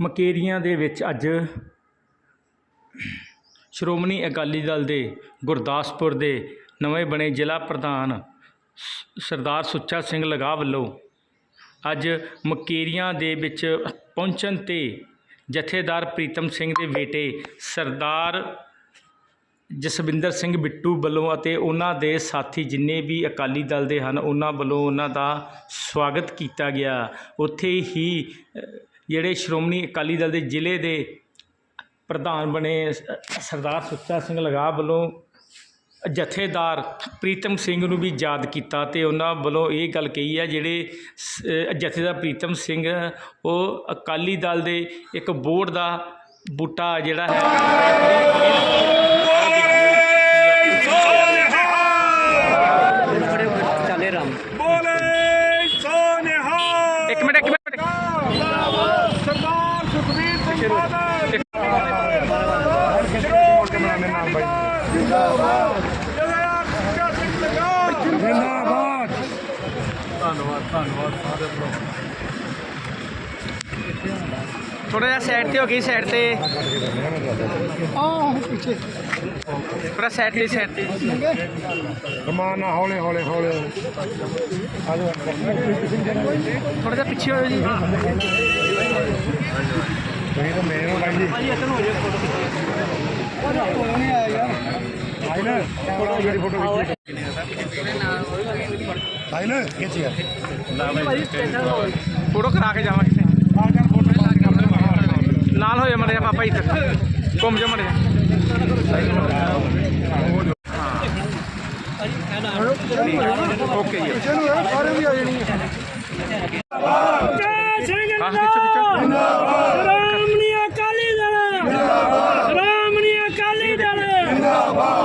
ਮਕੇਰੀਆਂ ਦੇ ਵਿੱਚ ਅੱਜ ਸ਼੍ਰੋਮਣੀ ਅਕਾਲੀ ਦਲ ਦੇ ਗੁਰਦਾਸਪੁਰ ਦੇ ਨਵੇਂ ਬਣੇ ਜ਼ਿਲ੍ਹਾ ਪ੍ਰਧਾਨ ਸ- ਸਰਦਾਰ ਸੁੱਚਾ ਸਿੰਘ ਲਗਾਹ ਵੱਲੋਂ ਅੱਜ ਮਕੇਰੀਆਂ ਦੇ ਵਿੱਚ ਪਹੁੰਚਣ ਤੇ ਜਥੇਦਾਰ ਪ੍ਰੀਤਮ ਸਿੰਘ ਦੇ ਬੇਟੇ ਸਰਦਾਰ ਜਸਵਿੰਦਰ ਸਿੰਘ ਬਿੱਟੂ ਵੱਲੋਂ ਅਤੇ ਉਹਨਾਂ ਦੇ ਸਾਥੀ ਜਿੰਨੇ ਵੀ ਅਕਾਲੀ ਦਲ ਦੇ ਹਨ, ਉਹਨਾਂ ਵੱਲੋਂ ਉਹਨਾਂ ਦਾ ਸਵਾਗਤ ਕੀਤਾ ਗਿਆ। ਉੱਥੇ ਹੀ ਜਿਹੜੇ ਸ਼੍ਰੋਮਣੀ ਅਕਾਲੀ ਦਲ ਦੇ ਜ਼ਿਲ੍ਹੇ ਦੇ ਪ੍ਰਧਾਨ ਬਣੇ ਸਰਦਾਰ ਸੁੱਚਾ ਸਿੰਘ ਲਗਾਹ ਵੱਲੋਂ ਜਥੇਦਾਰ ਪ੍ਰੀਤਮ ਸਿੰਘ ਨੂੰ ਵੀ ਯਾਦ ਕੀਤਾ ਤੇ ਉਹਨਾਂ ਵੱਲੋਂ ਇਹ ਗੱਲ ਕਹੀ ਹੈ, ਜਿਹੜੇ ਸ- ਜਥੇਦਾਰ ਪ੍ਰੀਤਮ ਸਿੰਘ ਉਹ ਅਕਾਲੀ ਦਲ ਦੇ ਇੱਕ ਬੋਰਡ ਦਾ ਬੂਟਾ ਜਿਹੜਾ ਹੈ ਚਾਲੇ ਰਾਮ ਬੋਲੇ ਸੋਨਿਹਾ ਇੱਕ ਮਿੰਟ ਇੱਕ ਮਿੰਟ ਸਰਦਾਰ ਸੁਖਬੀਰ ਸਿੰਘ ਬਾਦਲ ਜਿੰਦਾਬਾਦ ਸੁੱਚਾ ਸਿੰਘ ਲਗਾਓ ਜਿੰਦਾਬਾਦ ਥੋੜਾ ਜਿਹਾ ਸਾਈਡ ਤੇ ਹੋ ਗਈ ਸਾਈਡ ਤੇ ਆਹ ਪਿੱਛੇ ਥੋੜਾ ਸਾਈਡ ਤੇ ਸਾਈਡ ਤੇ ਰਮਾਨਾ ਹੌਲੇ ਹੌਲੇ ਹੌਲੇ ਥੋੜਾ ਜਿਹਾ ਪਿੱਛੇ ਹੋਇਓ ਜੀ ਤੁਸੀਂ ਤਾਂ ਮੇਰੇ ਨੂੰ ਬਾਈ ਜੀ ਆਈ ਨਾ ਫੋਟੋ ਜਿਹੜੀ ਫੋਟੋ ਖਿੱਚੀ ਆਈ ਨਾ ਖਿੱਚੀ ਆ ਫੋਟੋ ਕਰਾ ਕੇ ਜਾਵਾਂਗੇ ਨਾਲ ਹੋਏ ਮੜੇ ਪਾਪਾ ਇੱਧਰ ਘੁੰਮ ਜਾ ਮੜੇ ਓਕੇ ਜੀ ਸਾਰੇ ਵੀ ਆ ਜਾਣੀ ਹਾਂ ਖਿੱਚੋ ਖਿੱਚੋ ਸ਼੍ਰੋਮਣੀ ਅਕਾਲੀ ਦਲ ਸ਼੍ਰੋਮਣੀ ਅਕਾਲੀ ਦਲ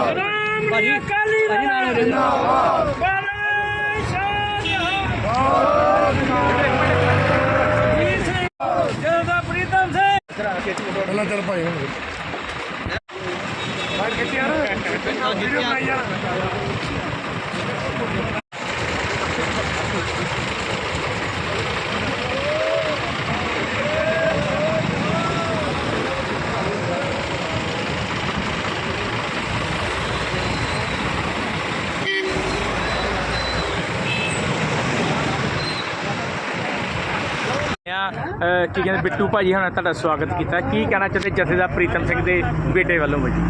ਸ਼੍ਰੋਮਣੀ ਅਕਾਲੀ ਦਲ ਜਿੰਦਾਬਾਦ ਜਦੋਂ ਪ੍ਰੀਤਮ ਸਿੰਘ ਪਹਿਲਾਂ ਚੱਲ ਭਾਈ ਹੁਣ। ਬਾਹਰ ਖਿੱਚੀ ਯਾਰ ਵੀਡੀਓ ਬਣਾਈ ਯਾਰ ਆ ਕੀ ਕਹਿੰਦੇ ਬਿੱਟੂ ਭਾਜੀ ਹੁਣ ਤੁਹਾਡਾ ਸਵਾਗਤ ਕੀਤਾ। ਕੀ ਕਹਿਣਾ ਚਾਹੁੰਦੇ ਜਥੇਦਾਰ ਪ੍ਰੀਤਮ ਸਿੰਘ ਦੇ ਬੇਟੇ ਵੱਲੋਂ ਭਾਜੀ?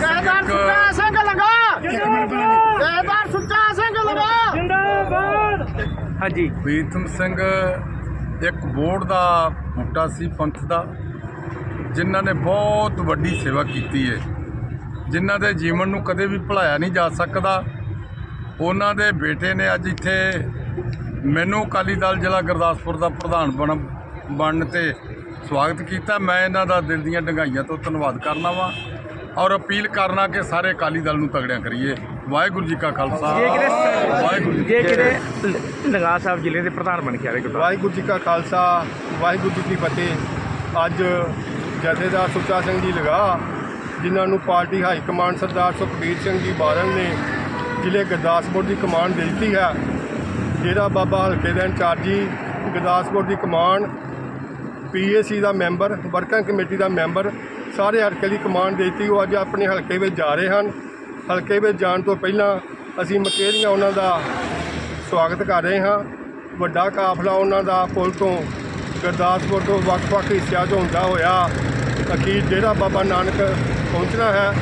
ਜੈਦਾਰ ਸੁੱਚਾ ਸਿੰਘ ਲਗਾ ਜੈਦਾਰ ਸੁੱਚਾ ਸਿੰਘ ਲਗਾ ਜਿੰਦਾਬਾਦ! ਹਾਂਜੀ। ਪ੍ਰੀਤਮ ਸਿੰਘ ਇੱਕ ਬੋਰਡ ਦਾ ਬੂਟਾ ਸੀ ਪੰਥ ਦਾ ਜਿਨ੍ਹਾਂ ਨੇ ਬਹੁਤ ਵੱਡੀ ਸੇਵਾ ਕੀਤੀ ਹੈ ਜਿਨ੍ਹਾਂ ਦੇ ਜੀਵਨ ਨੂੰ ਕਦੇ ਵੀ ਭੁਲਾਇਆ ਨਹੀਂ ਜਾ ਸਕਦਾ। ਉਹਨਾਂ ਦੇ ਬੇਟੇ ਨੇ ਅੱਜ ਇੱਥੇ ਮੈਨੂੰ ਅਕਾਲੀ ਦਲ ਜ਼ਿਲ੍ਹਾ ਗੁਰਦਾਸਪੁਰ ਦਾ ਪ੍ਰਧਾਨ ਬਣ ਬਣਨ ਤੇ ਸਵਾਗਤ ਕੀਤਾ। ਮੈਂ ਇਹਨਾਂ ਦਾ ਦਿਲ ਦੀਆਂ ਡੰਗਾਈਆਂ ਤੋਂ ਧੰਨਵਾਦ ਕਰਨਾ ਵਾਂ ਔਰ ਅਪੀਲ ਕਰਨਾ ਕਿ ਸਾਰੇ ਅਕਾਲੀ ਦਲ ਨੂੰ ਤਗੜਿਆਂ ਕਰੀਏ। ਵਾਹਿਗੁਰੂ ਜੀ ਕਾ ਖਾਲਸਾ। ਜੇ ਵਾਹਿਗੁਰੂ ਜੀ ਜੇ ਫਤਿਹ। ਕਿਤੇ ਲਗਾ ਸਾਹਿਬ ਜ਼ਿਲ੍ਹੇ ਦੇ ਪ੍ਰਧਾਨ ਬਣ ਕੇ ਆਵੇ ਗੁਰਦਾਸ ਵਾਹਿਗੁਰੂ ਜੀ ਕਾ ਖਾਲਸਾ ਵਾਹਿਗੁਰੂ ਜੀ ਕੀ ਫਤਿਹ। ਅੱਜ ਜਥੇਦਾਰ ਸੁੱਚਾ ਸਿੰਘ ਜੀ ਲਗਾ ਜਿਨ੍ਹਾਂ ਨੂੰ party high command Sardar Sukhbir Singh ji Badal ਨੇ ਜ਼ਿਲ੍ਹੇ ਗੁਰਦਾਸਪੁਰ ਦੀ ਕਮਾਂਡ ਦੇ ਦਿੱਤੀ ਹੈ। ਜਿਹੜਾ ਬਾਬਾ ਹਲਕੇ ਦਾ ਇੰਚਾਰਜੀ ਗੁਰਦਾਸਪੁਰ ਦੀ ਕਮਾਂਡ ਪੀਏਸੀ ਦਾ ਮੈਂਬਰ ਵਰਕਿੰਗ ਕਮੇਟੀ ਦਾ ਮੈਂਬਰ ਸਾਰੇ ਹਲਕੇ ਦੀ ਕਮਾਂਡ ਦੇ ਦਿੱਤੀ। ਉਹ ਅੱਜ ਆਪਣੇ ਹਲਕੇ ਵਿੱਚ ਜਾ ਰਹੇ ਹਨ। ਹਲਕੇ ਵਿੱਚ ਜਾਣ ਤੋਂ ਪਹਿਲਾਂ ਅਸੀਂ ਮਕੇਰੀਆਂ ਉਹਨਾਂ ਦਾ ਸਵਾਗਤ ਕਰ ਰਹੇ ਹਾਂ। ਵੱਡਾ ਕਾਫਲਾ ਉਹਨਾਂ ਦਾ ਪੁਲ ਤੋਂ ਗੁਰਦਾਸਪੁਰ ਤੋਂ ਵੱਖ-ਵੱਖ ਹਿੱਸਿਆਂ ਤੋਂ ਹੁੰਦਾ ਹੋਇਆ ਅਖੀਰ ਡੇਰਾ ਬਾਬਾ ਨਾਨਕ ਪਹੁੰਚਣਾ ਹੈ।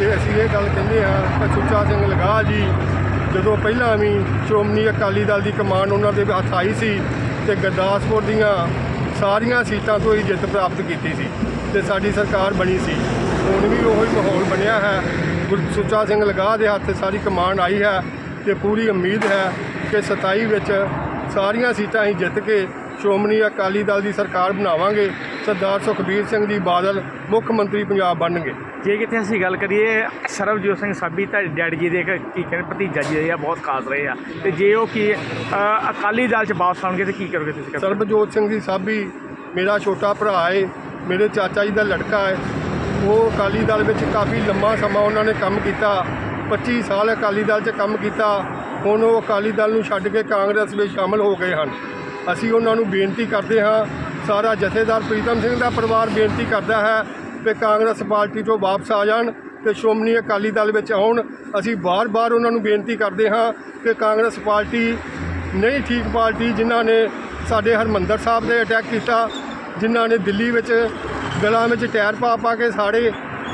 ਤੇ ਅਸੀਂ ਇਹ ਗੱਲ ਕਹਿੰਦੇ ਹਾਂ ਕਿ ਸੁੱਚਾ ਸਿੰਘ ਲਗਾਹ ਜੀ ਜਦੋਂ ਪਹਿਲਾਂ ਵੀ ਸ਼੍ਰੋਮਣੀ ਅਕਾਲੀ ਦਲ ਦੀ ਕਮਾਂਡ ਉਹਨਾਂ ਦੇ ਹੱਥ ਆਈ ਸੀ ਤੇ ਗੁਰਦਾਸਪੁਰ ਦੀਆਂ ਸਾਰੀਆਂ ਸੀਟਾਂ ਤੋਂ ਹੀ ਜਿੱਤ ਪ੍ਰਾਪਤ ਕੀਤੀ ਸੀ ਤੇ ਸਾਡੀ ਸਰਕਾਰ ਬਣੀ ਸੀ। ਹੁਣ ਵੀ ਉਹੀ ਮਾਹੌਲ ਬਣਿਆ ਹੈ। ਗੁਰ ਸੁੱਚਾ ਸਿੰਘ ਲਗਾਹ ਦੇ ਹੱਥ ਸਾਰੀ ਕਮਾਂਡ ਆਈ ਹੈ ਤੇ ਪੂਰੀ ਉਮੀਦ ਹੈ ਕਿ 27 ਵਿੱਚ ਸਾਰੀਆਂ ਸੀਟਾਂ ਹੀ ਜਿੱਤ ਕੇ ਸ਼੍ਰੋਮਣੀ ਅਕਾਲੀ ਦਲ ਦੀ ਸਰਕਾਰ ਬਣਾਵਾਂਗੇ। ਸਰਦਾਰ ਸੁਖਬੀਰ ਸਿੰਘ ਜੀ ਬਾਦਲ ਮੁੱਖ ਮੰਤਰੀ ਪੰਜਾਬ ਬਣਨਗੇ। ਜੇ ਕਿਤੇ ਅਸੀਂ ਗੱਲ ਕਰੀਏ ਸਰਬਜੋਤ ਸਿੰਘ ਸਾਬੀ ਤੁਹਾਡੇ ਡੈਡੀ ਜੀ ਦੇ ਇੱਕ ਕੀ ਕਹਿੰਦੇ ਭਤੀਜਾ ਜੀ ਰਹੇ ਆ ਬਹੁਤ ਖਾਸ ਰਹੇ ਆ। ਤੇ ਜੇ ਉਹ ਕੀ ਅ, ਅਕਾਲੀ ਦਲ ਚ ਵਾਪਸ ਆਉਣਗੇ ਤੇ ਕੀ ਕਰੋਗੇ ਤੁਸੀਂ ਸਰਬਜੋਤ ਸਿੰਘ ਜੀ ਸਾਬੀ ਮੇਰਾ ਛੋਟਾ ਭਰਾ ਹੈ ਮੇਰੇ ਚਾਚਾ ਜੀ ਦਾ ਲੜਕਾ ਹੈ ਉਹ ਅਕਾਲੀ ਦਲ ਵਿੱਚ ਕਾਫੀ ਲੰਮਾ ਸਮਾਂ ਉਹਨਾਂ ਨੇ ਕੰਮ ਕੀਤਾ 25 ਸਾਲ ਅਕਾਲੀ ਦਲ 'ਚ ਕੰਮ ਕੀਤਾ। ਹੁਣ ਉਹ ਅਕਾਲੀ ਦਲ ਨੂੰ ਛੱਡ ਕੇ ਕਾਂਗਰਸ ਵਿੱਚ ਸ਼ਾਮਲ ਹੋ ਗਏ ਹਨ। ਅਸੀਂ ਉਹਨਾਂ ਨੂੰ ਬੇਨਤੀ ਕਰਦੇ ਹਾਂ ਸਾਰਾ ਜਥੇਦਾਰ ਪ੍ਰੀਤਮ ਸਿੰਘ ਦਾ ਪਰਿਵਾਰ ਬੇਨਤੀ ਕਰਦਾ ਹੈ ਕਿ ਕਾਂਗਰਸ ਪਾਰਟੀ ਤੋਂ ਵਾਪਸ ਆ ਜਾਣ ਤੇ ਸ਼੍ਰੋਮਣੀ ਅਕਾਲੀ ਦਲ ਵਿੱਚ ਆਉਣ। ਅਸੀਂ ਬਾਰ-ਬਾਰ ਉਹਨਾਂ ਨੂੰ ਬੇਨਤੀ ਕਰਦੇ ਹਾਂ ਕਿ ਕਾਂਗਰਸ ਪਾਰਟੀ, ਨਹੀਂ ਠੀਕ ਪਾਰਟੀ, ਜਿਨ੍ਹਾਂ ਨੇ ਸਾਡੇ ਹਰਮੰਦਰ ਸਾਹਿਬ ਦੇ ਅਟੈਕ ਕੀਤਾ, ਜਿਨ੍ਹਾਂ ਨੇ ਦਿੱਲੀ ਵਿੱਚ ਗਲਾਂ ਵਿੱਚ ਟਾਇਰ ਪਾ ਪਾ ਕੇ ਸਾਡੇ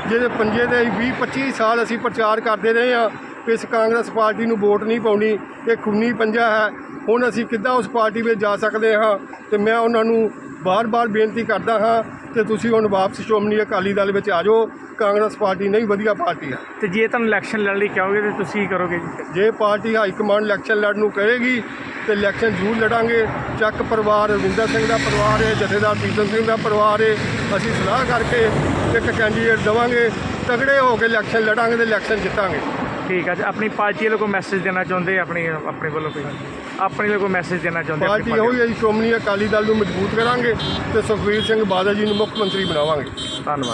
ਜਿਹਦੇ ਪੰਜੇ ਦੇ 20 25 ਸਾਲ ਅਸੀਂ ਪ੍ਰਚਾਰ ਕਰਦੇ ਰਹੇ ਹਾਂ ਕਿ ਇਸ ਕਾਂਗਰਸ ਪਾਰਟੀ ਨੂੰ ਵੋਟ ਨਹੀਂ ਪਾਉਣੀ, ਇਹ ਖੂਨੀ ਪੰਜਾ ਹੈ। ਹੁਣ ਅਸੀਂ ਕਿੱਦਾਂ ਉਸ ਪਾਰਟੀ ਵਿੱਚ ਜਾ ਸਕਦੇ ਹਾਂ ਤੇ ਮੈਂ ਉਹਨਾਂ ਨੂੰ ਬਾਰ-ਬਾਰ ਬੇਨਤੀ ਕਰਦਾ ਹਾਂ ਕਿ ਤੁਸੀਂ ਹੁਣ ਵਾਪਸ ਸ਼੍ਰੋਮਣੀ ਅਕਾਲੀ ਦਲ ਵਿੱਚ ਆ ਜਾਓ। ਕਾਂਗਰਸ ਪਾਰਟੀ ਨਹੀਂ ਵਧੀਆ ਪਾਰਟੀ ਹੈ ਤੇ ਜੇ ਤੁਹਾਨੂੰ ਇਲੈਕਸ਼ਨ ਲੜਨ ਲਈ ਕਹੋਗੇ ਤੇ ਤੁਸੀਂ ਕਰੋਗੇ ਜੀ? ਜੇ ਪਾਰਟੀ ਹਾਈ ਕਮਾਂਡ ਇਲੈਕਸ਼ਨ ਲੜਨ ਨੂੰ ਕਹੇਗੀ ਤੇ ਇਲੈਕਸ਼ਨ ਜ਼ਰੂਰ ਲੜਾਂਗੇ। ਚੱਕ ਪਰਿਵਾਰ ਰਵਿੰਦਰ ਸਿੰਘ ਦਾ ਪਰਿਵਾਰ ਹੈ ਜਥੇਦਾਰ ਪ੍ਰੀਤਮ ਸਿੰਘ ਦਾ ਪਰਿਵਾਰ ਹੈ ਅਸੀਂ ਸਲਾਹ ਕਰਕੇ ਇੱਕ ਕੈਂਡੀਡੇਟ ਦੇਵਾਂਗੇ। ਤਗੜੇ ਹੋ ਕੇ ਇਲੈਕਸ਼ਨ ਲੜਾਂਗੇ ਤੇ ਇਲੈਕਸ਼ਨ ਜਿੱਤਾਂਗੇ। ਠੀਕ ਹੈ ਜੀ। ਆਪਣੀ ਪਾਰਟੀ ਵੱਲੋਂ ਕੋਈ ਮੈਸੇਜ ਦੇਣਾ ਚਾਹੁੰਦੇ ਆਪਣੀ ਆਪਣੇ ਵੱਲੋਂ ਕੋਈ? ਆਪਣੇ ਵੱਲੋਂ ਕੋਈ ਮੈਸੇਜ ਦੇਣਾ ਚਾਹੁੰਦੇ ਆਪਣੀ ਪਾਰਟੀ ਹੋਈ ਹੈ ਜੀ ਸ਼੍ਰੋਮਣੀ ਅਕਾਲੀ ਦਲ ਨੂੰ ਮਜ਼ਬੂਤ ਕਰਾਂਗੇ ਤੇ ਸੁਖਬੀਰ ਸਿੰਘ ਬਾਦਲ ਜੀ ਨੂੰ ਮੁੱਖ ਮੰਤਰੀ ਬਣਾਵਾਂਗੇ। ਧੰਨਵਾਦ।